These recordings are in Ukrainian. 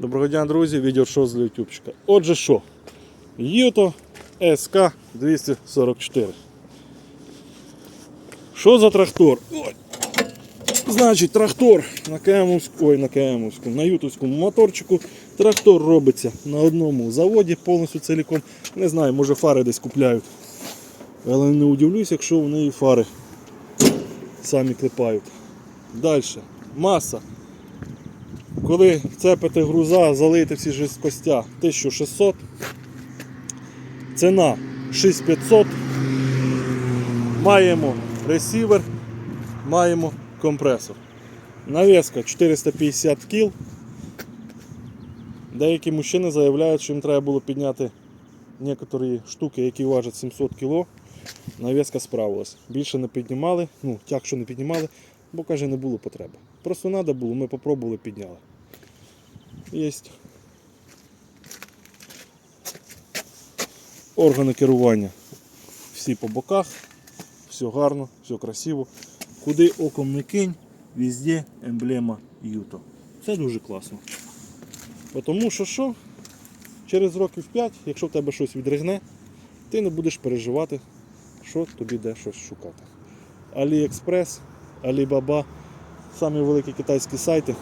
Доброго дня, друзі, відео з ютубчика. Отже що? Юто СК 244. Що за трактор? Ой. Значить, трактор на Кемовську, ой, на Кемовську, на ютовському моторчику. Трактор робиться на одному заводі повністю ціліком. Не знаю, може фари десь купляють. Але не удивлюсь, якщо в неї фари самі клепають. Далі. Маса. Коли вцепите груза, залийте всі жесткостя 1600. Ціна 6500. Маємо ресівер, маємо компресор. Навеска 450 кіл. Деякі мужчини заявляють, що їм треба було підняти некоторі штуки, які важать 700 кг. Навеска справилась. Більше не піднімали, ну, що не піднімали, бо каже, не було потреби. Просто треба було, ми попробували, підняли. Єсть. Органи керування. Всі по боках, все гарно, все красиво. Куди оком не кинь, везде емблема Юто. Це дуже класно. Тому що що? Через років 5, якщо в тебе щось відригне, ти не будеш переживати, що тобі де щось шукати. Аліекспрес, Алібаба, самі великі китайські сайти.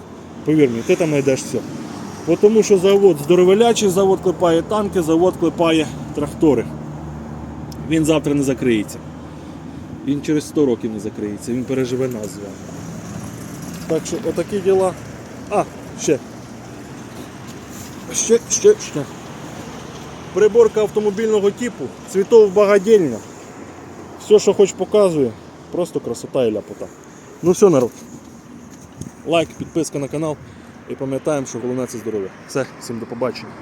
Повір мені, ти там знайдеш все. Тому що завод здоровелячий, завод клепає танки, завод клепає трактори. Він завтра не закриється. Він через 100 років не закриється, він переживе нас з вами. Так що отакі діла. А, ще. Ще, ще, ще. Приборка автомобільного типу, цвітов багадільня. Все, що хоч показує, просто красота і ляпота. Ну все, народ. Лайк, підписка на канал. І пам'ятаємо, що головне це здоров'я. Все, всім до побачення.